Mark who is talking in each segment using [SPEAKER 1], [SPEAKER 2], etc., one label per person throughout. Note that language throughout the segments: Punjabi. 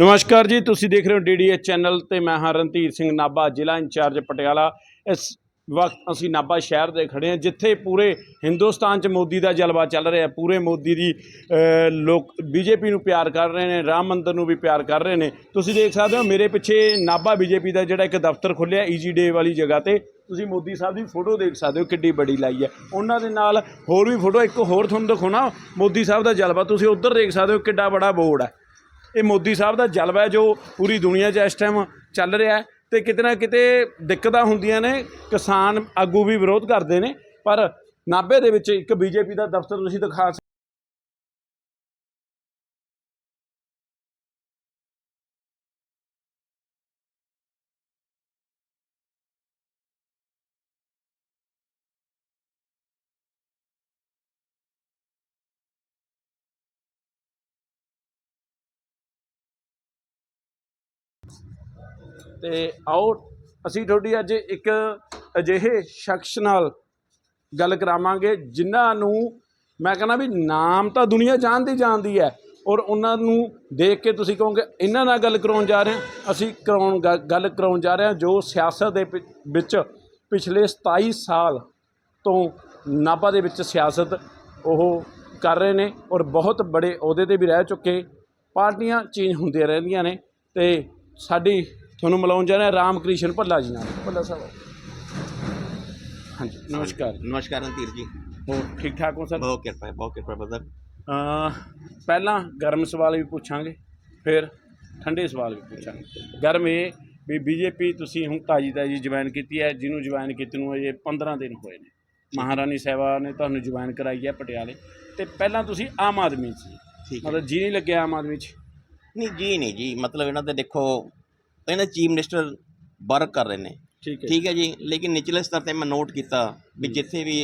[SPEAKER 1] ਨਮਸਕਾਰ ਜੀ ਤੁਸੀਂ ਦੇਖ ਰਹੇ ਹੋ ਡੀਡੀਐਚ ਚੈਨਲ ਤੇ ਮੈਂ ਹਾਂ ਰਣਧੀਰ ਸਿੰਘ ਨਾਭਾ ਜ਼ਿਲ੍ਹਾ ਇੰਚਾਰਜ ਪਟਿਆਲਾ। ਇਸ ਵਕਤ ਅਸੀਂ ਨਾਭਾ ਸ਼ਹਿਰ ਦੇ ਖੜੇ ਹਾਂ ਜਿੱਥੇ ਪੂਰੇ ਹਿੰਦੁਸਤਾਨ 'ਚ ਮੋਦੀ ਦਾ ਜਲਵਾ ਚੱਲ ਰਿਹਾ ਪੂਰੇ ਮੋਦੀ ਦੀ ਅ, ਲੋਕ ਬੀਜੇਪੀ ਨੂੰ ਪਿਆਰ ਕਰ ਰਹੇ ਨੇ ਰਾਮ ਮੰਦਰ ਨੂੰ ਵੀ ਪਿਆਰ ਕਰ ਰਹੇ ਨੇ। ਤੁਸੀਂ ਦੇਖ ਸਕਦੇ ਹੋ ਮੇਰੇ ਪਿੱਛੇ ਨਾਭਾ ਬੀਜੇਪੀ ਦਾ ਜਿਹੜਾ ਇੱਕ ਦਫ਼ਤਰ ਖੁੱਲਿਆ ਈਜੀ ਡੇ ਵਾਲੀ ਜਗ੍ਹਾ ਤੇ। ਤੁਸੀਂ ਮੋਦੀ ਸਾਹਿਬ ਦੀ ਫੋਟੋ ਦੇਖ ਸਕਦੇ ਹੋ ਕਿੱਡੀ ਬੜੀ ਲਾਈ ਹੈ। ਉਹਨਾਂ ਦੇ ਨਾਲ ਹੋਰ ਵੀ ਫੋਟੋ ਇੱਕ ਹੋਰ ਤੁਹਾਨੂੰ ਦਿਖਾਉਣਾ ਮੋਦੀ ਸਾਹਿਬ ਦਾ ਜਲਵਾ। ਤੁਸੀਂ ਉੱਧਰ ਦੇਖ ਸਕਦੇ ਹੋ ਕਿੱਡਾ ਬੜਾ ਬੋਰਡ ਹੈ। ਇਹ ਮੋਦੀ ਸਾਹਿਬ ਦਾ ਜਲਵਾ ਜੋ ਪੂਰੀ ਦੁਨੀਆ 'ਚ ਇਸ ਟਾਈਮ ਚੱਲ ਰਿਹਾ ਹੈ ਤੇ ਕਿਤੇ ਨਾ ਕਿਤੇ ਦਿੱਕਤਾਂ ਹੁੰਦੀਆਂ ਨੇ, ਕਿਸਾਨ ਆਗੂ ਵੀ ਵਿਰੋਧ ਕਰਦੇ ਨੇ, ਪਰ ਨਾਭੇ ਦੇ ਵਿੱਚ ਇੱਕ ਬੀਜੇਪੀ ਦਾ ਦਫ਼ਤਰ ਤੁਸੀਂ ਦਿਖਾ ਤੇ ਆਓ, ਅਸੀਂ ਤੁਹਾਡੀ ਅੱਜ ਇੱਕ ਅਜਿਹੇ ਸ਼ਖਸ ਨਾਲ ਗੱਲ ਕਰਾਵਾਂਗੇ, ਜਿਨ੍ਹਾਂ ਨੂੰ ਮੈਂ ਕਹਿੰਦਾ ਵੀ ਨਾਮ ਤਾਂ ਦੁਨੀਆ ਜਾਣਦੀ ਜਾਣਦੀ ਹੈ, ਔਰ ਉਹਨਾਂ ਨੂੰ ਦੇਖ ਕੇ ਤੁਸੀਂ ਕਹੋਗੇ, ਇਹਨਾਂ ਨਾਲ ਗੱਲ ਕਰਾਉਣ ਜਾ ਰਹੇ ਹਾਂ। ਅਸੀਂ ਕਰਾਉਣ ਗ- ਗੱਲ ਕਰਾਉਣ ਜਾ ਰਹੇ ਹਾਂ, ਜੋ ਸਿਆਸਤ ਦੇ ਪਿ- ਵਿੱਚ ਪਿਛਲੇ 27 ਸਾਲ ਤੋਂ ਨਾਭਾ ਦੇ ਵਿੱਚ ਸਿਆਸਤ ਉਹ ਕਰ ਰਹੇ ਨੇ, ਔਰ ਬਹੁਤ ਬੜੇ ਅਹੁਦੇ ਤੇ ਵੀ ਰਹਿ ਚੁੱਕੇ, ਪਾਰਟੀਆਂ ਚੇਂਜ ਹੁੰਦੀਆਂ ਰਹਿੰਦੀਆਂ ਨੇ, ਤੇ ਸਾਡੀ ਤੁਹਾਨੂੰ ਮਿਲਾਉਣ ਜਾ ਰਹੇ ਹਾਂ ਰਾਮ ਕ੍ਰਿਸ਼ਨ ਭੱਲਾ ਜੀ ਨਾਲ। ਭੱਲਾ ਸਾਹਿਬ। ਹਾਂਜੀ ਨਮਸਕਾਰ
[SPEAKER 2] ਨਮਸਕਾਰ ਰਣਧੀਰ ਜੀ।
[SPEAKER 1] ਹੋਰ ਠੀਕ ਠਾਕ ਹੋ ਸਰ?
[SPEAKER 2] ਬਹੁਤ ਕਿਰਪਾ ਹੈ ਬਹੁਤ ਕਿਰਪਾ ਬਦਰ
[SPEAKER 1] ਅਹ ਪਹਿਲਾਂ ਗਰਮ ਸਵਾਲ ਵੀ ਪੁੱਛਾਂਗੇ ਫਿਰ ਠੰਡੇ ਸਵਾਲ ਵੀ ਪੁੱਛਾਂਗੇ। ਗਰਮ ਇਹ ਵੀ ਬੀਜੇਪੀ ਤੁਸੀਂ ਹੁਣ ਤਾਜੀ ਤਾਜੀ ਜੁਆਇਨ ਕੀਤੀ ਹੈ ਜਿਹਨੂੰ ਜੁਆਇਨ ਕੀਤੀ ਨੂੰ ਅਜੇ 15 ਦਿਨ ਹੋਏ ਨੇ। ਮਹਾਰਾਣੀ ਸਾਹਿਬਾ ਨੇ ਤੁਹਾਨੂੰ ਜੁਆਇਨ ਕਰਾਈ ਹੈ ਪਟਿਆਲੇ। ਤੇ ਪਹਿਲਾਂ ਤੁਸੀਂ ਆਮ ਆਦਮੀ 'ਚ ਸੀ।
[SPEAKER 2] ਠੀਕ ਹੈ।
[SPEAKER 1] ਮਤਲਬ ਜੀ ਨਹੀਂ ਲੱਗਿਆ ਆਮ ਆਦਮੀ 'ਚ?
[SPEAKER 2] ਨਹੀਂ ਜੀ ਨਹੀਂ ਜੀ ਮਤਲਬ ਇਹਨਾਂ ਦੇ ਦੇਖੋ ਇਹਨਾਂ ਚੀਫ ਮਿਨਿਸਟਰ ਵਰਕ ਕਰ ਰਹੇ ਨੇ।
[SPEAKER 1] ਠੀਕ ਹੈ
[SPEAKER 2] ਠੀਕ ਹੈ ਜੀ ਲੇਕਿਨ ਨਿਚਲੇ ਸਤਰ ਤੇ ਮੈਂ ਨੋਟ ਕੀਤਾ ਵੀ ਜਿੱਥੇ ਵੀ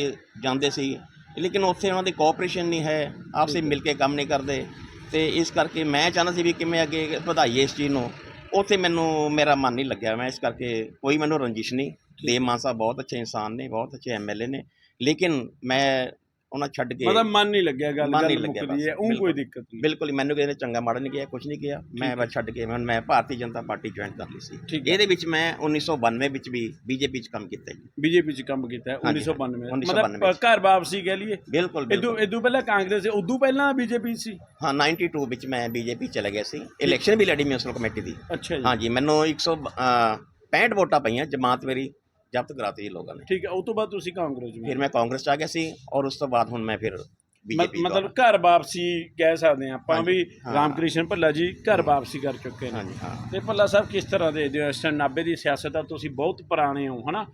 [SPEAKER 2] ਜਾਂਦੇ ਸੀ ਲੇਕਿਨ ਉੱਥੇ ਉਹਨਾਂ ਦੀ ਕੋਆਪਰੇਸ਼ਨ ਨਹੀਂ ਹੈ ਆਪਸੇ ਮਿਲ ਕੇ ਕੰਮ ਨਹੀਂ ਕਰਦੇ। ਤੇ ਇਸ ਕਰਕੇ ਮੈਂ ਚਾਹੁੰਦਾ ਸੀ ਵੀ ਕਿਵੇਂ ਅੱਗੇ ਵਧਾਈਏ ਇਸ ਚੀਜ਼ ਨੂੰ। ਉੱਥੇ ਮੈਨੂੰ ਮੇਰਾ ਮਨ ਨਹੀਂ ਲੱਗਿਆ ਮੈਂ ਇਸ ਕਰਕੇ ਕੋਈ ਮੈਨੂੰ ਰੰਜਿਸ਼ ਨਹੀਂ। ਦੇਵ ਮਾਨ ਸਾਹਿਬ ਬਹੁਤ ਅੱਛੇ ਇਨਸਾਨ ਨੇ ਬਹੁਤ ਅੱਛੇ ਐਮਐਲਏ ਨੇ। ਲੇਕਿਨ ਮੈਂ ਉਹਨਾਂ ਛੱਡ ਕੇ
[SPEAKER 1] ਮਤਲਬ ਮਨ ਨਹੀਂ ਲੱਗਿਆ ਗੱਲ
[SPEAKER 2] ਮਨ ਨਹੀਂ ਲੱਗਿਆ
[SPEAKER 1] ਹੈ
[SPEAKER 2] ਬਸ,
[SPEAKER 1] ਉਹ ਕੋਈ। ਦਿੱਕਤ ਨਹੀਂ।
[SPEAKER 2] ਬਿਲਕੁਲ ਹੀ, ਮੈਨੂੰ ਕਿਸੇ ਨੇ ਚੰਗਾ ਮਾੜਾ ਨਹੀਂ ਕਿਹਾ ਕੁਝ ਨਹੀਂ ਕਿਹਾ। ਮੈਂ ਬਸ ਛੱਡ ਕੇ ਹੁਣ ਮੈਂ ਭਾਰਤੀ ਜਨਤਾ ਪਾਰਟੀ ਜੁਆਇਨ ਕਰ ਲਈ ਸੀ।
[SPEAKER 1] ਹੈ।
[SPEAKER 2] ਇਹਦੇ ਵਿੱਚ ਮੈਂ 1992 ਵਿੱਚ ਵੀ ਬੀਜੇਪੀ 'ਚ ਕੰਮ ਕੀਤਾ ਜੀ।
[SPEAKER 1] ਬੀਜੇਪੀ 'ਚ ਕੰਮ ਕੀਤਾ ਹੈ
[SPEAKER 2] ਹਾਂਜੀ,
[SPEAKER 1] 1992
[SPEAKER 2] 1992
[SPEAKER 1] ਮਤਲਬ ਘਰ ਵਾਪਸੀ ਕਹਿ ਲਈਏ।
[SPEAKER 2] ਬਿਲਕੁਲ
[SPEAKER 1] ਇਦੋਂ ਇਦੋਂ ਪਹਿਲਾਂ ਕਾਂਗਰਸ ਸੀ ਉਦੋਂ ਪਹਿਲਾਂ ਬੀਜੇਪੀ ਸੀ?
[SPEAKER 2] ਹਾਂ 92 ਵਿੱਚ ਮੈਂ ਬੀਜੇਪੀ ਚਲਾ ਗਿਆ ਸੀ। ਇਲੈਕਸ਼ਨ ਵੀ ਲੜੀ ਮਿਊਨਿਸਪਲ ਕਮੇਟੀ ਦੀ।
[SPEAKER 1] ਅੱਛਾ ਜੀ।
[SPEAKER 2] ਹਾਂਜੀ ਮੈਨੂੰ 165 ਵੋਟਾਂ ਪਈਆਂ ਜਮਾਤ ਮੇਰੀ। ਜ਼ਬਤ ਕਰਾਤੀ ਜੀ ਲੋਕਾਂ ਨੇ
[SPEAKER 1] ਠੀਕ ਹੈ ਉਹ ਤੋਂ ਬਾਅਦ ਤੁਸੀਂ ਕਾਂਗਰਸ ਵਿੱਚ
[SPEAKER 2] ਫਿਰ ਮੈਂ ਕਾਂਗਰਸ 'ਚ ਆ ਗਿਆ ਸੀ ਔਰ ਉਸ ਤੋਂ ਬਾਅਦ ਹੁਣ ਮੈਂ ਫਿਰ ਬੀਜੇਪੀ
[SPEAKER 1] ਮਤਲਬ ਘਰ ਵਾਪਸੀ ਕਹਿ ਸਕਦੇ ਹਾਂ ਆਪਾਂ ਵੀ। ਰਾਮਕ੍ਰਿਸ਼ਨ ਭੱਲਾ ਜੀ ਘਰ ਵਾਪਸੀ ਕਰ ਚੁੱਕੇ ਨੇ ਤੇ ਭੱਲਾ ਸਾਹਿਬ ਕਿਸ ਤਰ੍ਹਾਂ ਦੇ ਦਿਓ ਇਸ ਟਾਈਮ ਨਾਭੇ ਦੀ ਸਿਆਸਤ ਆ ਤੁਸੀਂ ਬਹੁਤ ਪੁਰਾਣੇ ਹੋ ਹਨਾ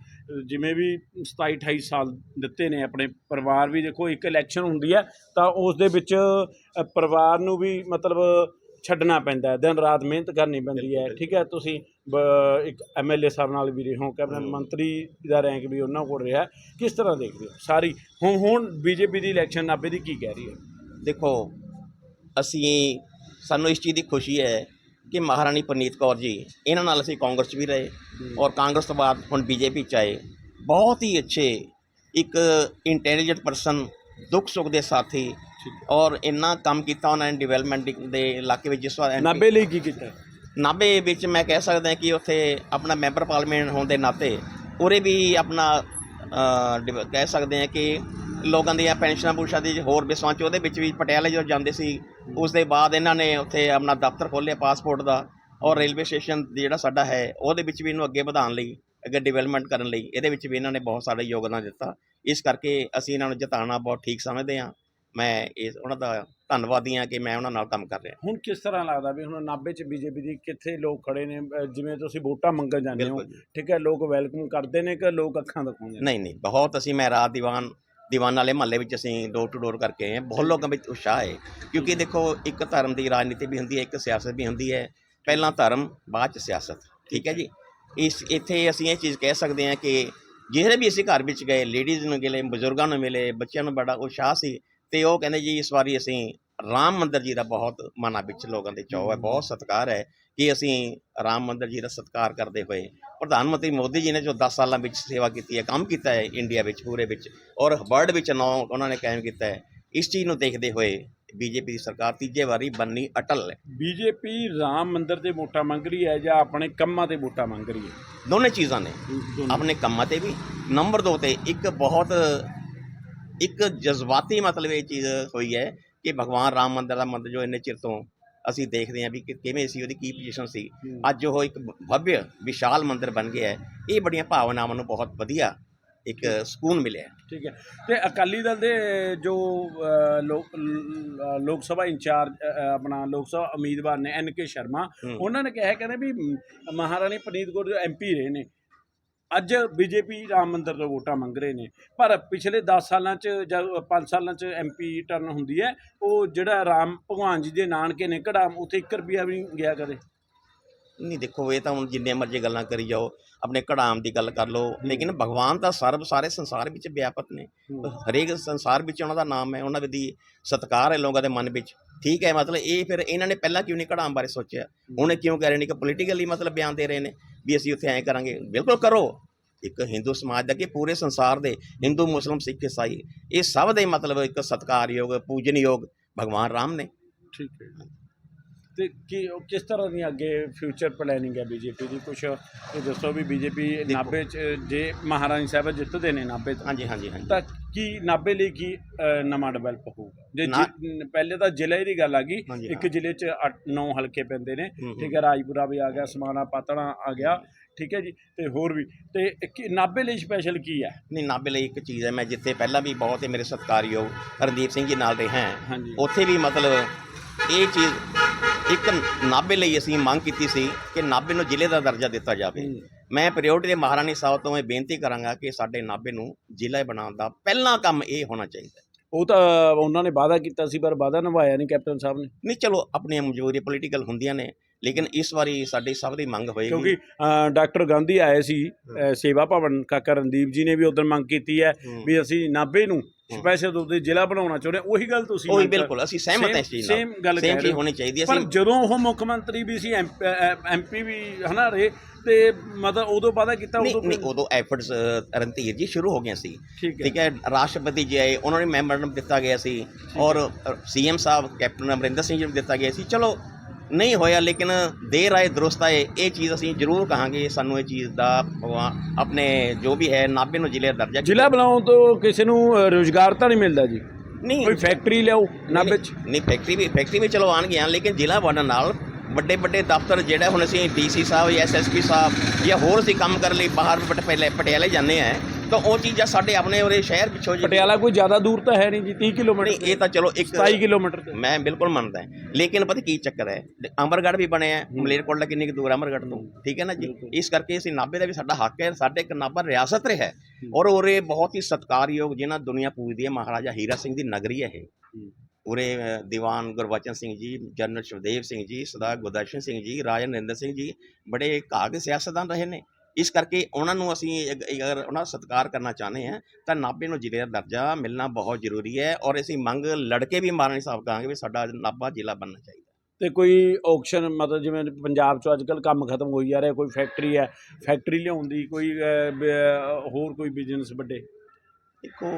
[SPEAKER 1] ਜਿਵੇਂ ਵੀ 27 28 ਸਾਲ ਦਿੱਤੇ ਨੇ ਆਪਣੇ ਪਰਿਵਾਰ ਵੀ ਦੇਖੋ ਇੱਕ ਇਲੈਕਸ਼ਨ ਹੁੰਦੀ ਹੈ ਤਾਂ ਉਸ ਦੇ ਵਿੱਚ ਪਰਿਵਾਰ ਨੂੰ ਵੀ ਮਤਲਬ ਛੱਡਣਾ ਪੈਂਦਾ ਦਿਨ ਰਾਤ ਮਿਹਨਤ ਕਰਨੀ ਪੈਂਦੀ ਹੈ ਠੀਕ ਹੈ? ਤੁਸੀਂ ਇੱਕ ਐਮਐਲਏ ਸਾਹਿਬ ਨਾਲ ਵੀ ਰਹੇ ਹੋ ਕੈਬਨਿਟ। ਮੰਤਰੀ ਦਾ ਰੈਂਕ ਵੀ ਉਹਨਾਂ ਕੋਲ ਰਿਹਾ ਕਿਸ ਤਰ੍ਹਾਂ ਦੇਖਦੇ ਹੋ ਸਾਰੀ? ਹੁਣ ਹੁਣ ਬੀਜੇਪੀ ਦੀ ਇਲੈਕਸ਼ਨ ਨਾਭੇ ਦੀ ਕੀ ਕਹਿ ਰਹੀ ਹੈ?
[SPEAKER 2] ਦੇਖੋ ਅਸੀਂ ਸਾਨੂੰ ਇਸ ਚੀਜ਼ ਦੀ ਖੁਸ਼ੀ ਹੈ ਕਿ ਮਹਾਰਾਣੀ ਪ੍ਰਨੀਤ ਕੌਰ ਜੀ ਇਹਨਾਂ ਨਾਲ ਅਸੀਂ ਕਾਂਗਰਸ 'ਚ ਵੀ ਰਹੇ ਔਰ ਕਾਂਗਰਸ ਤੋਂ ਬਾਅਦ ਹੁਣ ਬੀਜੇਪੀ 'ਚ ਆਏ। ਬਹੁਤ ਹੀ ਅੱਛੇ ਇੱਕ ਇੰਟੈਲੀਜੈਂਟ ਪਰਸਨ ਦੁੱਖ ਸੁੱਖ ਦੇ ਸਾਥੀ ਔਰ ਇੰਨਾ ਕੰਮ ਕੀਤਾ ਉਹਨਾਂ ਨੇ ਡਿਵੈਲਪਮੈਂਟ ਦੇ ਇਲਾਕੇ ਵਿੱਚ ਜਿਸ ਵਾਰ
[SPEAKER 1] ਨਾਭੇ ਲਈ ਕੀ ਕੀਤਾ?
[SPEAKER 2] ਨਾਭੇ ਵਿੱਚ ਮੈਂ ਕਹਿ ਸਕਦਾ ਕਿ ਉੱਥੇ ਆਪਣਾ ਮੈਂਬਰ ਪਾਰਲੀਮੈਂਟ ਹੋਣ ਦੇ ਨਾਤੇ ਉਰੇ ਵੀ ਆਪਣਾ ਕਹਿ ਸਕਦੇ ਹਾਂ ਕਿ ਲੋਕਾਂ ਦੀਆਂ ਪੈਨਸ਼ਨਾਂ ਪੁਸ਼ਾਂ ਦੀ ਹੋਰ ਵਿਸਵਾਂ ਚ ਉਹਦੇ ਵਿੱਚ ਵੀ ਪਟਿਆਲੇ ਜਦੋਂ ਜਾਂਦੇ ਸੀ ਉਸ ਦੇ ਬਾਅਦ ਇਹਨਾਂ ਨੇ ਉੱਥੇ ਆਪਣਾ ਦਫ਼ਤਰ ਖੋਲ੍ਹਿਆ ਪਾਸਪੋਰਟ ਦਾ ਔਰ ਰੇਲਵੇ ਸਟੇਸ਼ਨ ਜਿਹੜਾ ਸਾਡਾ ਹੈ ਉਹਦੇ ਵਿੱਚ ਵੀ ਇਹਨੂੰ ਅੱਗੇ ਵਧਾਉਣ ਲਈ ਅੱਗੇ ਡਿਵੈਲਪਮੈਂਟ ਕਰਨ ਲਈ ਇਹਦੇ ਵਿੱਚ ਵੀ ਇਹਨਾਂ ਨੇ ਬਹੁਤ ਸਾਡਾ ਯੋਗਦਾਨ ਦਿੱਤਾ। ਇਸ ਕਰਕੇ ਅਸੀਂ ਇਹਨਾਂ ਨੂੰ ਜਿਤਾਉਣਾ ਬਹੁਤ ਠੀਕ ਸਮਝਦੇ ਹਾਂ। ਮੈਂ ਇਸ ਉਹਨਾਂ ਦਾ ਧੰਨਵਾਦੀ ਹਾਂ ਕਿ ਮੈਂ ਉਹਨਾਂ ਨਾਲ ਕੰਮ ਕਰ ਰਿਹਾ।
[SPEAKER 1] ਹੁਣ ਕਿਸ ਤਰ੍ਹਾਂ ਲੱਗਦਾ ਵੀ ਹੁਣ ਨਾਭੇ ਚ ਬੀਜੇਪੀ ਦੀ ਕਿੱਥੇ ਲੋਕ ਖੜੇ ਨੇ ਅਹ ਜਿਵੇਂ ਤੁਸੀਂ ਵੋਟਾਂ ਮੰਗਣ ਜਾਂਦੇ ਹੋ
[SPEAKER 2] ਬਿਲਕੁਲ ਜੀ।
[SPEAKER 1] ਠੀਕ ਹੈ ਲੋਕ ਵੈਲਕਮ ਕਰਦੇ ਨੇ ਕਿ ਲੋਕ ਅੱਖਾਂ ਦਿਖਾਉਂਦੇ ਨੇ?
[SPEAKER 2] ਨਹੀਂ ਨਹੀਂ ਬਹੁਤ ਅਸੀਂ ਮੈਂ ਰਾਤ ਦੀਵਾਨ ਦੀਵਾਨ ਵਾਲੇ ਮਹੱਲੇ ਵਿੱਚ ਅਸੀਂ ਡੋਰ ਟੂ ਡੋਰ ਕਰਕੇ ਆਏ ਹਾਂ। ਬਹੁਤ ਲੋਕਾਂ ਵਿੱਚ ਉਤਸ਼ਾਹ ਹੈ ਕਿਉਂਕਿ ਦੇਖੋ ਇੱਕ ਧਰਮ ਦੀ ਰਾਜਨੀਤੀ ਵੀ ਹੁੰਦੀ ਹੈ ਇੱਕ ਸਿਆਸਤ ਵੀ ਹੁੰਦੀ ਹੈ। ਪਹਿਲਾਂ ਧਰਮ ਬਾਅਦ ਚ ਸਿਆਸਤ ਠੀਕ ਹੈ ਜੀ? ਇਸ ਇੱਥੇ ਅਸੀਂ ਇਹ ਚੀਜ਼ ਕਹਿ ਸਕਦੇ ਹਾਂ ਕਿ ਜਿਹੜੇ ਵੀ ਅਸੀਂ ਘਰ ਵਿੱਚ ਗਏ ਲੇਡੀਜ਼ ਨੂੰ ਮਿਲੇ ਬਜ਼ੁਰਗਾਂ ਨੂੰ ਮਿਲੇ ਬੱਚਿਆਂ ਨੂੰ ਬੜਾ ਉਤਸ਼ਾਹ ਸੀ ਤੇ ਉਹ ਕਹਿੰਦੇ ਜੀ ਇਸ ਵਾਰੀ ਅਸੀਂ ਰਾਮ ਮੰਦਿਰ ਜੀ ਦਾ ਬਹੁਤ ਮਨਾਂ ਵਿੱਚ ਲੋਕਾਂ ਦੇ ਚਾਅ ਹੈ ਬਹੁਤ ਸਤਿਕਾਰ ਹੈ ਕਿ ਅਸੀਂ ਰਾਮ ਮੰਦਿਰ ਜੀ ਦਾ ਸਤਿਕਾਰ ਕਰਦੇ ਹੋਏ ਪ੍ਰਧਾਨ ਮੰਤਰੀ ਮੋਦੀ ਜੀ ਨੇ ਜੋ 10 ਸਾਲਾਂ ਵਿੱਚ ਸੇਵਾ ਕੀਤੀ ਹੈ ਕੰਮ ਕੀਤਾ ਹੈ ਇੰਡੀਆ ਵਿੱਚ ਪੂਰੇ ਵਿੱਚ ਔਰ ਵਰਲਡ ਵਿੱਚ ਨਾਂ ਉਹਨਾਂ ਨੇ ਕਾਇਮ ਕੀਤਾ ਹੈ ਇਸ ਚੀਜ਼ ਨੂੰ ਦੇਖਦੇ ਹੋਏ ਬੀਜੇਪੀ ਦੀ ਸਰਕਾਰ ਤੀਜੇ ਵਾਰੀ ਬੰਨੀ ਅਟਲ ਹੈ।
[SPEAKER 1] ਬੀਜੇਪੀ ਰਾਮ ਮੰਦਿਰ ਤੇ ਵੋਟਾਂ ਮੰਗ ਰਹੀ ਹੈ ਜਾਂ ਆਪਣੇ ਕੰਮਾਂ ਤੇ ਵੋਟਾਂ ਮੰਗ ਰਹੀ ਹੈ?
[SPEAKER 2] ਦੋਨੇ ਚੀਜ਼ਾਂ ਨੇ। ਆਪਣੇ ਕੰਮਾਂ ਤੇ ਵੀ। ਨੰਬਰ 2 ਤੇ ਇੱਕ ਬਹੁਤ ਇੱਕ ਜਜ਼ਬਾਤੀ ਮਤਲਬ ਇਹ ਚੀਜ਼ ਹੋਈ ਹੈ ਕਿ ਭਗਵਾਨ ਰਾਮ ਮੰਦਿਰ ਦਾ ਮੰਦਿਰ ਜੋ ਇੰਨੇ ਚਿਰ ਤੋਂ ਅਸੀਂ ਦੇਖਦੇ ਹਾਂ ਵੀ ਕਿ ਕਿਵੇਂ ਸੀ ਉਹਦੀ ਕੀ ਪੋਜੀਸ਼ਨ ਸੀ।
[SPEAKER 1] ਅੱਜ
[SPEAKER 2] ਉਹ ਇੱਕ ਭਵਯ ਵਿਸ਼ਾਲ ਮੰਦਿਰ ਬਣ ਗਿਆ ਹੈ ਇਹ ਬੜੀਆਂ ਭਾਵਨਾਵਾਂ ਨੂੰ ਬਹੁਤ ਵਧੀਆ ਇੱਕ ਸਕੂਨ ਮਿਲਿਆ।
[SPEAKER 1] ਠੀਕ ਹੈ ਤੇ ਅਕਾਲੀ ਦਲ ਦੇ ਜੋ ਲੋਕ ਲੋਕ ਸਭਾ ਇੰਚਾਰਜ ਆਪਣਾ ਲੋਕ ਸਭਾ ਉਮੀਦਵਾਰ ਨੇ ਐਨ ਕੇ ਸ਼ਰਮਾ। ਉਹਨਾਂ ਨੇ ਕਿਹਾ ਕਹਿੰਦੇ ਵੀ ਮਹਾਰਾਣੀ ਪ੍ਰਨੀਤ ਕੌਰ ਜੋ ਐਮਪੀ ਰਹੇ ਨੇ ਅੱਜ ਬੀਜੇਪੀ ਰਾਮ ਮੰਦਿਰ ਤੋਂ ਵੋਟਾਂ ਮੰਗ ਰਹੇ ਨੇ। ਪਰ ਪਿਛਲੇ 10 ਸਾਲਾਂ ਚ ਜਾਂ 5 ਸਾਲਾਂ ਚ ਐਮਪੀ ਟਰਨ ਹੁੰਦੀ ਹੈ ਉਹ ਜਿਹੜਾ ਰਾਮ ਭਗਵਾਨ ਜੀ ਦੇ ਨਾਨਕੇ ਨੇ ਕੜਾਮ ਉੱਥੇ 1 ਰੁਪਿਆ ਵੀ ਨਹੀਂ ਗਿਆ ਕਦੇ?
[SPEAKER 2] ਨਹੀਂ ਦੇਖੋ ਇਹ ਤਾਂ ਹੁਣ ਜਿੰਨੇ ਮਰਜ਼ੀ ਗੱਲਾਂ ਕਰੀ ਜਾਓ ਆਪਣੇ ਕੜਾਮ ਦੀ ਗੱਲ ਕਰ ਲਓ। ਲੇਕਿਨ ਭਗਵਾਨ ਤਾਂ ਸਰਬ ਸਾਰੇ ਸੰਸਾਰ ਵਿੱਚ ਵਿਆਪਕ ਨੇ। ਹਰੇਕ ਸੰਸਾਰ ਵਿੱਚ ਉਹਨਾਂ ਦਾ ਨਾਮ ਹੈ ਉਹਨਾਂ ਦੀ ਸਤਿਕਾਰ ਹੈ ਲੋਕਾਂ ਦੇ ਮਨ ਵਿੱਚ। ਠੀਕ ਹੈ ਮਤਲਬ ਇਹ ਫਿਰ ਇਹਨਾਂ ਨੇ ਪਹਿਲਾਂ ਕਿਉਂ ਨਹੀਂ ਕੜਾਮ ਬਾਰੇ ਸੋਚਿਆ? ਹੁਣ ਇਹ ਕਿਉਂ ਕਹਿ ਰਹੇ ਨੇ ਕਿ ਪੋਲੀਟੀਕਲੀ ਮਤਲਬ ਬਿਆਨ ਦੇ ਰਹੇ ਨੇ? ਵੀ ਅਸੀਂ ਉੱਥੇ ਐਂ ਕਰਾਂਗੇ। ਬਿਲਕੁਲ ਕਰੋ। ਇੱਕ ਹਿੰਦੂ ਸਮਾਜ ਦਾ ਕਿ ਪੂਰੇ ਸੰਸਾਰ ਦੇ ਹਿੰਦੂ, ਮੁਸਲਮ, ਸਿੱਖ, ਈਸਾਈ, ਇਹ ਸਭ ਦੇ ਮਤਲਬ ਇੱਕ ਸਤਿਕਾਰਯੋਗ, ਪੂਜਨਯੋਗ ਭਗਵਾਨ ਰਾਮ ਨੇ।
[SPEAKER 1] ਠੀਕ ਹੈ। ਤੇ ਕੀ ਉਹ ਕਿਸ ਤਰ੍ਹਾਂ ਦੀ ਅੱਗੇ ਫਿਊਚਰ ਪਲੈਨਿੰਗ ਹੈ ਬੀਜੇਪੀ ਦੀ? ਕੁਝ ਇਹ ਦੱਸੋ ਵੀ ਬੀਜੇਪੀ ਨਾਭੇ ਚ ਜੇ ਮਹਾਰਾਣੀ ਸਾਹਿਬ ਜਿੱਤਦੇ ਨੇ ਨਾਭੇ ਤੋਂ।
[SPEAKER 2] ਹਾਂਜੀ ਹਾਂਜੀ ਹਾਂਜੀ।
[SPEAKER 1] ਤਾਂ ਕੀ ਨਾਭੇ ਲਈ ਕੀ ਅ, ਨਵਾਂ ਡਿਵੈਲਪ ਹੋਊਗਾ? ਜੇ
[SPEAKER 2] ਨਾ-
[SPEAKER 1] ਜਿ- ਪਹਿਲੇ ਤਾਂ ਜ਼ਿਲ੍ਹੇ ਦੀ ਗੱਲ ਆ ਗਈ।
[SPEAKER 2] ਹਾਂਜੀ,
[SPEAKER 1] ਇੱਕ
[SPEAKER 2] ਹਾਂ।
[SPEAKER 1] ਜ਼ਿਲ੍ਹੇ 'ਚ 8-9 ਹਲਕੇ ਪੈਂਦੇ ਨੇ।
[SPEAKER 2] ਹੂੰ,
[SPEAKER 1] ਠੀਕ ਹੈ ਰਾਜਪੁਰਾ ਵੀ ਆ ਗਿਆ ਸਮਾਣਾ ਪਾਤਣਾ ਆ ਗਿਆ। ਠੀਕ ਹੈ ਜੀ ਤੇ ਹੋਰ ਵੀ। ਤੇ ਕੀ- ਨਾਭੇ ਲਈ ਸਪੈਸ਼ਲ ਕੀ ਹੈ?
[SPEAKER 2] ਨਹੀਂ ਨਾਭੇ ਲਈ ਇੱਕ ਚੀਜ਼ ਹੈ। ਮੈਂ ਜਿੱਥੇ ਪਹਿਲਾਂ ਵੀ ਬਹੁਤ ਹੀ ਮੇਰੇ ਸਤਿਕਾਰਯੋਗ ਰਣਦੀਪ ਸਿੰਘ ਜੀ ਨਾਲ ਰਿਹਾ ਹਾਂ।
[SPEAKER 1] ਹਾਂਜੀ।
[SPEAKER 2] ਉੱਥੇ ਵੀ ਮਤਲਬ ਇਹ ਚੀਜ਼ ਇੱਕ ਨਾਭੇ ਲਈ ਅਸੀਂ ਮੰਗ ਕੀਤੀ ਸੀ ਕਿ ਨਾਭੇ ਨੂੰ ਜ਼ਿਲ੍ਹੇ ਦਾ ਦਰਜਾ ਦਿੱਤਾ ਜਾਵੇ। ਮੈਂ ਪ੍ਰਾਇੋਰਟੀ ਦੇ ਮਹਾਰਾਣੀ ਸਾਹਿਬ ਤੋਂ ਇਹ ਬੇਨਤੀ ਕਰਾਂਗਾ ਕਿ ਸਾਡੇ ਨਾਭੇ ਨੂੰ ਜ਼ਿਲ੍ਹਾ ਬਣਾਉਣ ਦਾ ਪਹਿਲਾ ਕੰਮ ਇਹ ਹੋਣਾ ਚਾਹੀਦਾ।
[SPEAKER 1] ਉਹ ਤਾਂ ਉਹਨਾਂ ਨੇ ਵਾਅਦਾ ਕੀਤਾ ਸੀ ਪਰ ਵਾਅਦਾ ਨਿਭਾਇਆ ਨਹੀਂ ਕੈਪਟਨ ਸਾਹਿਬ ਨੇ
[SPEAKER 2] ਨਹੀਂ ਚਲੋ ਆਪਣੀਆਂ ਮਨਜ਼ੂਰੀ ਪੋਲੀਟੀਕਲ ਹੁੰਦੀਆਂ ਨੇ ਲੇਕਿਨ ਇਸ ਵਾਰੀ ਸਾਡੀ ਸਭ ਦੀ ਮੰਗ ਹੋਏਗੀ।
[SPEAKER 1] ਕਿਉਂਕਿ ਅ, ਡਾਕਟਰ ਗਾਂਧੀ ਆਏ ਸੀ ਅ, ਸੇਵਾ ਭਵਨ ਕਾਕਾ ਰਣਦੀਪ ਜੀ ਨੇ ਵੀ ਉਦੋਂ ਮੰਗ ਕੀਤੀ ਹੈ। ਵੀ ਅਸੀਂ ਨਾਭੇ ਨੂੰ ਸਪੈਸ਼ਲ ਤੌਰ ਤੇ ਜ਼ਿਲ੍ਹਾ ਬਣਾਉਣਾ ਚਾਹੁੰਦੇ ਹਾਂ। ਉਹੀ ਗੱਲ ਤੁਸੀਂ
[SPEAKER 2] ਉਹੀ ਬਿਲਕੁਲ ਅਸੀਂ ਸਹਿਮਤ ਹਾਂ ਇਸ ਚੀਜ਼ ਨਾਲ।
[SPEAKER 1] ਸੇਮ ਗੱਲ ਕਹਿ ਰਹੇ ਹੋ।
[SPEAKER 2] ਹੋਣੀ ਚਾਹੀਦੀ ਹੈ।
[SPEAKER 1] ਪਰ
[SPEAKER 2] ਅਸੀਂ
[SPEAKER 1] ਜਦੋਂ ਉਹ ਮੁੱਖ ਮੰਤਰੀ ਵੀ ਸੀ ਐਮਪੀ ਵੀ ਹਨਾ ਰਹੇ ਤੇ ਮਤਲਬ ਉਦੋਂ ਵਾਅਦਾ ਕੀਤਾ
[SPEAKER 2] ਨਹੀਂ
[SPEAKER 1] ਉਦੋਂ
[SPEAKER 2] ਨਹੀਂ ਉਦੋਂ ਐਫਰਟਸ ਰਣਧੀਰ ਜੀ ਸ਼ੁਰੂ ਹੋ ਗਏ ਸੀ।
[SPEAKER 1] ਠੀਕ ਹੈ।
[SPEAKER 2] ਠੀਕ ਹੈ ਰਾਸ਼ਟਰਪਤੀ ਜੀ ਆਏ ਉਹਨਾਂ ਨੇ ਮੈਮੋਰੰਡਮ ਦਿੱਤਾ ਗਿਆ ਸੀ। ਔਰ ਸੀਐਮ ਸਾਹਿਬ ਕੈਪਟਨ ਅਮਰਿੰਦਰ ਸਿੰਘ ਜੀ ਨੂੰ ਦਿੱਤਾ ਗਿਆ ਸੀ। ਚਲੋ ਨਹੀਂ ਹੋਇਆ ਲੇਕਿਨ ਦੇਰ ਆਏ ਦਰੁਸਤ ਆਏ ਇਹ ਚੀਜ਼ ਅਸੀਂ ਜ਼ਰੂਰ ਕਹਾਂਗੇ ਸਾਨੂੰ ਇਹ ਚੀਜ਼ ਦਾ ਆਪਣੇ ਜੋ ਵੀ ਹੈ ਨਾਭੇ ਨੂੰ ਜ਼ਿਲ੍ਹੇ ਦਾ ਦਰਜਾ
[SPEAKER 1] ਜ਼ਿਲ੍ਹਾ ਬਣਾਉਣ ਤੋਂ ਕਿਸੇ ਨੂੰ ਰੁਜ਼ਗਾਰ ਤਾਂ ਨਹੀਂ ਮਿਲਦਾ ਜੀ।
[SPEAKER 2] ਨਹੀਂ।
[SPEAKER 1] ਕੋਈ ਫੈਕਟਰੀ ਲਿਆਓ ਨਾਭੇ 'ਚ।
[SPEAKER 2] ਨਹੀਂ ਫੈਕਟਰੀ ਵੀ ਫੈਕਟਰੀ ਵੀ ਚਲੋ ਆਉਣਗੀਆਂ ਲੇਕਿਨ ਜ਼ਿਲ੍ਹਾ ਬਣਨ ਨਾਲ ਵੱਡੇ ਵੱਡੇ ਦਫ਼ਤਰ ਜਿਹੜਾ ਹੁਣ ਅਸੀਂ ਡੀਸੀ ਸਾਹਿਬ ਜਾਂ ਐਸਐਸਪੀ ਸਾਹਿਬ ਜਾਂ ਹੋਰ ਅਸੀਂ ਕੰਮ ਕਰਨ ਲਈ ਬਾਹਰ ਪਟਿਆਲੇ ਜਾਂਦੇ ਆ ਤਾਂ ਉਹ ਚੀਜ਼ਾਂ ਸਾਡੇ ਆਪਣੇ ਉਰੇ ਸ਼ਹਿਰ ਪਿੱਛੋਂ ਜੀ।
[SPEAKER 1] ਪਟਿਆਲਾ ਕੋਈ ਜ਼ਿਆਦਾ ਦੂਰ ਤਾਂ ਹੈ ਨਹੀਂ ਜੀ 30
[SPEAKER 2] ਨਹੀਂ
[SPEAKER 1] ਕਿਲੋਮੀਟਰ
[SPEAKER 2] ਇਹ ਤਾਂ ਚਲੋ ਇੱਕ
[SPEAKER 1] 27 ਕਿਲੋਮੀਟਰ ਤੇ।
[SPEAKER 2] ਮੈਂ ਬਿਲਕੁਲ ਮੰਨਦਾ ਹਾਂ। ਲੇਕਿਨ ਪਤਾ ਕੀ ਚੱਕਰ ਹੈ? ਅਮਰਗੜ੍ਹ ਵੀ ਬਣਿਆ ਹੈ, ਮਲੇਰਕੋਟਲਾ ਕਿੰਨੀ ਕੁ ਦੂਰ ਹੈ ਅਮਰਗੜ੍ਹ ਤੋਂ? ਠੀਕ ਹੈ ਨਾ ਜੀ? ਇਸ ਕਰਕੇ ਅਸੀਂ ਨਾਭੇ ਦਾ ਵੀ ਸਾਡਾ ਹੱਕ ਹੈ ਸਾਡੇ ਇੱਕ ਨਾਭਾ ਰਿਆਸਤ ਰਿਹਾ ਹੈ। ਔਰ ਉਰੇ ਬਹੁਤ ਹੀ ਸਤਿਕਾਰਯੋਗ ਜਿਹਨਾਂ ਦੁਨੀਆ ਪੂਜਦੀ ਹੈ ਮਹਾਰਾਜਾ ਹੀਰਾ ਸਿੰਘ ਦੀ ਨਗਰੀ ਹੈ ਇਹ। ਉਰੇ ਅ, ਦੀਵਾਨ ਗੁਰਬਚਨ ਸਿੰਘ ਜੀ ਜਨਰਲ ਸ਼ਿਵਦੇਵ ਸਿੰਘ ਜੀ ਸਰਦਾਰ ਗੁਰਦਰਸ਼ਨ ਸਿੰਘ ਜੀ ਰਾਜਾ ਨਰਿੰਦਰ ਸਿੰਘ ਜੀ ਬੜੇ ਕਾਗ ਸਿਆਸਤਦਾਨ ਰਹੇ ਨੇ। ਇਸ ਕਰਕੇ ਉਹਨਾਂ ਨੂੰ ਅਸੀਂ ਅਗ- ਅਗਰ ਉਹਨਾਂ ਦਾ ਸਤਿਕਾਰ ਕਰਨਾ ਚਾਹੁੰਦੇ ਹਾਂ ਤਾਂ ਨਾਭੇ ਨੂੰ ਜ਼ਿਲ੍ਹੇ ਦਾ ਦਰਜਾ ਮਿਲਣਾ ਬਹੁਤ ਜ਼ਰੂਰੀ ਹੈ ਔਰ ਅਸੀਂ ਮੰਗ ਲੜਕੇ ਵੀ ਮਹਾਰਾਣੀ ਸਾਹਿਬ ਕਹਾਂਗੇ ਵੀ ਸਾਡਾ ਨਾਭਾ ਜ਼ਿਲ੍ਹਾ ਬਣਨਾ ਚਾਹੀਦਾ।
[SPEAKER 1] ਤੇ ਕੋਈ ਆਕਸ਼ਨ ਮਤਲਬ ਜਿਵੇਂ ਪੰਜਾਬ 'ਚ ਅੱਜਕੱਲ ਕੰਮ ਖਤਮ ਹੋਈ ਜਾ ਰਿਹਾ ਕੋਈ ਫੈਕਟਰੀ ਹੈ ਫੈਕਟਰੀ ਲਿਆਉਣ ਦੀ ਕੋਈ ਹੋਰ ਕੋਈ ਬਿਜ਼ਨਸ ਵੱਡੇ?
[SPEAKER 2] ਦੇਖੋ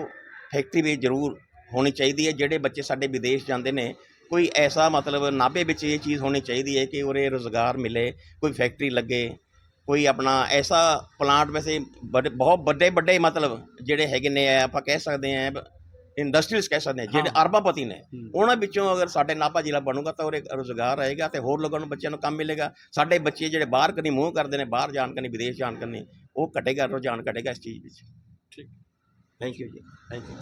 [SPEAKER 2] ਫੈਕਟਰੀ ਵੀ ਜ਼ਰੂਰ ਹੋਣੀ ਚਾਹੀਦੀ ਹੈ ਜਿਹੜੇ ਬੱਚੇ ਸਾਡੇ ਵਿਦੇਸ਼ ਜਾਂਦੇ ਨੇ ਕੋਈ ਐਸਾ ਮਤਲਬ ਨਾਭੇ ਵਿੱਚ ਇਹ ਚੀਜ਼ ਹੋਣੀ ਚਾਹੀਦੀ ਹੈ ਕਿ ਉਰੇ ਰੋਜ਼ਗਾਰ ਮਿਲੇ ਕੋਈ ਫੈਕਟਰੀ ਲੱਗੇ ਕੋਈ ਆਪਣਾ ਐਸਾ ਪਲਾਂਟ ਵੈਸੇ ਬਹੁਤ ਵੱਡੇ ਵੱਡੇ ਮਤਲਬ ਜਿਹੜੇ ਹੈਗੇ ਨੇ ਆਪਾਂ ਕਹਿ ਸਕਦੇ ਹਾਂ ਇੰਡਸਟਰੀਜ਼ ਕਹਿ ਸਕਦੇ ਹਾਂ ਜਿਹੜੇ। ਅਰਬਾਪਤੀ ਨੇ ਉਹਨਾਂ ਵਿੱਚੋਂ ਅਗਰ ਸਾਡੇ ਨਾਭਾ ਜ਼ਿਲ੍ਹਾ ਬਣੂਗਾ ਤਾਂ ਉਰੇ ਰੋਜ਼ਗਾਰ ਰਹੇਗਾ ਤੇ ਹੋਰ ਲੋਕਾਂ ਨੂੰ ਬੱਚਿਆਂ ਨੂੰ ਕੰਮ ਮਿਲੇਗਾ। ਸਾਡੇ ਬੱਚੇ ਜਿਹੜੇ ਬਾਹਰ ਕਨੀ ਮੂੰਹ ਕਰਦੇ ਨੇ ਬਾਹਰ ਜਾਣ ਕਨੀ ਵਿਦੇਸ਼ ਜਾਣ ਕਨੀ ਉਹ ਘਟੇਗਾ ਰੁਝਾਨ ਘਟੇਗਾ ਇਸ ਚੀਜ਼ ਵਿੱਚ।
[SPEAKER 1] ਠੀਕ।
[SPEAKER 2] ਥੈਂਕ ਯੂ ਜੀ ਥੈਂਕ ਯੂ